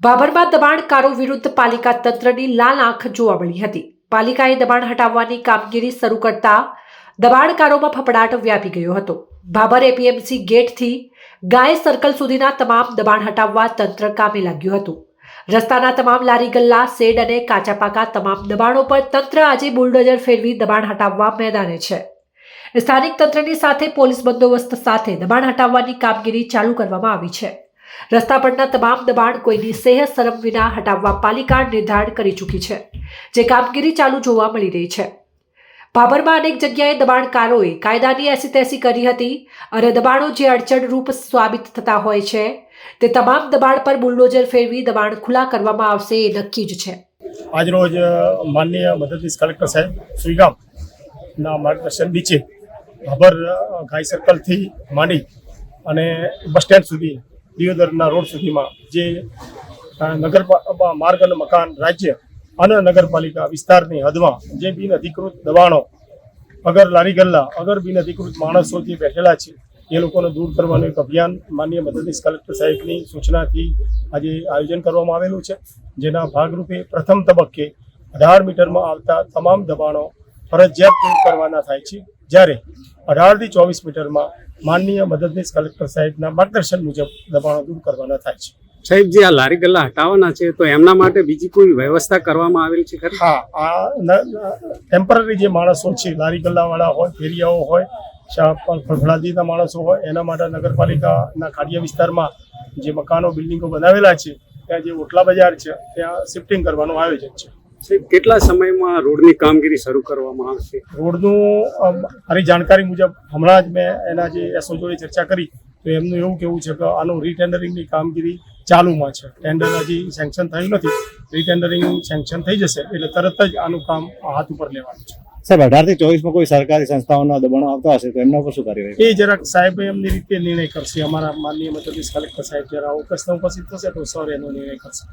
ભાભરમાં દબાણકારો વિરુદ્ધ પાલિકા તંત્રની લાલ આંખ જોવા મળી હતી. પાલિકાએ દબાણ હટાવવાની કામગીરી શરૂ કરતા દબાણકારોમાં ફફડાટ વ્યાપી ગયો હતો. ભાભર એપીએમસી ગેટથી ગાય સર્કલ સુધીના તમામ દબાણ હટાવવા તંત્ર કામે લાગ્યું હતું. રસ્તાના તમામ લારી ગલ્લા, શેડ અને કાચા પાકા તમામ દબાણો પર તંત્ર આજે બુલડોઝર ફેરવી દબાણ હટાવવા મેદાને છે. સ્થાનિક તંત્રની સાથે પોલીસ બંદોબસ્ત સાથે દબાણ હટાવવાની કામગીરી ચાલુ કરવામાં આવી છે. રસ્તા પરના તમામ દબાણ કોઈની સેહત શરમ વિના હટાવવા પાલિકા નિર્ધારણ કરી ચૂકી છે, જે કામગીરી ચાલુ જોવા મળી રહી છે. ભાભરમાં અનેક જગ્યાએ દબાણકારોએ કાયદાની એસી તેસી કરી હતી અને દબાણો જે અડચણરૂપ સાબિત થતા હોય છે, તે તમામ દબાણ પર બુલડોઝર ફેરવી દબાણ ખુલ્લા કરવામાં આવશે એ નક્કી જ છે. આજરોજ માનનીય મદદનીશ કલેક્ટર સાહેબ સુઈગામના માર્ગદર્શન નીચે, ભાભર ગાય સર્કલથી માંડી અને બસ સ્ટેન્ડ સુધી દિયોદરના રોડ સુધીમાં જે નગર માર્ગ અને મકાન રાજ્ય અને નગરપાલિકા વિસ્તારની હદમાં જે બિન અધિકૃત દબાણો, અગર લારી ગલ્લા અગર બિન અધિકૃત માણસો જે બેઠેલા છે, એ લોકોને દૂર કરવાનું એક અભિયાન માન્ય મદદનીશ કલેક્ટર સાહેબની સૂચનાથી આજે આયોજન કરવામાં આવેલું છે. જેના ભાગરૂપે પ્રથમ તબક્કે અઢાર મીટરમાં આવતા તમામ દબાણો ફરજિયાત દૂર કરવાના થાય છે. જ્યારે અઢારથી ચોવીસ મીટરમાં માનનીય મદદનીશ કલેક્ટર સાહેબના માર્ગદર્શન મુજબ દબાણો દૂર કરવાના થાય છે. સાહેબ જે આ લારી ગલ્લા હટાવવાના છે તો એમના માટે બીજી કોઈ વ્યવસ્થા કરવામાં આવેલ છે ખરી? હા આ ટેમ્પરરી જે માણસો છે લારી ગલ્લાવાળા હોય ફેરિયાઓ હોય ફળફળાદીના માણસો હોય એના માટે નગરપાલિકાના ખાડિયા વિસ્તારમાં જે મકાનો બિલ્ડિંગો બનાવેલા છે ત્યાં જે ઓટલા બજાર છે ત્યાં શિફ્ટિંગ કરવાનું આયોજન છે. સાહેબ કેટલા સમયમાં રોડની કામગીરી શરૂ કરવામાં આવશે? રોડનું મારી જાણકારી મુજબ હમણાં જ મેં એના જે એસો જોડે ચર્ચા કરી તો એમનું એવું કેવું છે કે આનું રીટેન્ડરિંગની કામગીરી ચાલુમાં છે. ટેન્ડર હજી સેન્કશન થયું નથી રીટેન્ડરિંગ સેન્કશન થઈ જશે એટલે તરત જ આનું કામ હાથ ઉપર લેવાનું છે. સાહેબ અઢારથી ચોવીસમાં કોઈ સરકારી સંસ્થાઓના દબાણો આવતા હશે તો એમના પર શું કાર્યવાહી એ જરાક સાહેબ એમની રીતે નિર્ણય કરશે. અમારા માનનીય મતલબ કલેક્ટર સાહેબ જરા ઉપસ્થિત થશે તો સર એનો નિર્ણય કરશે.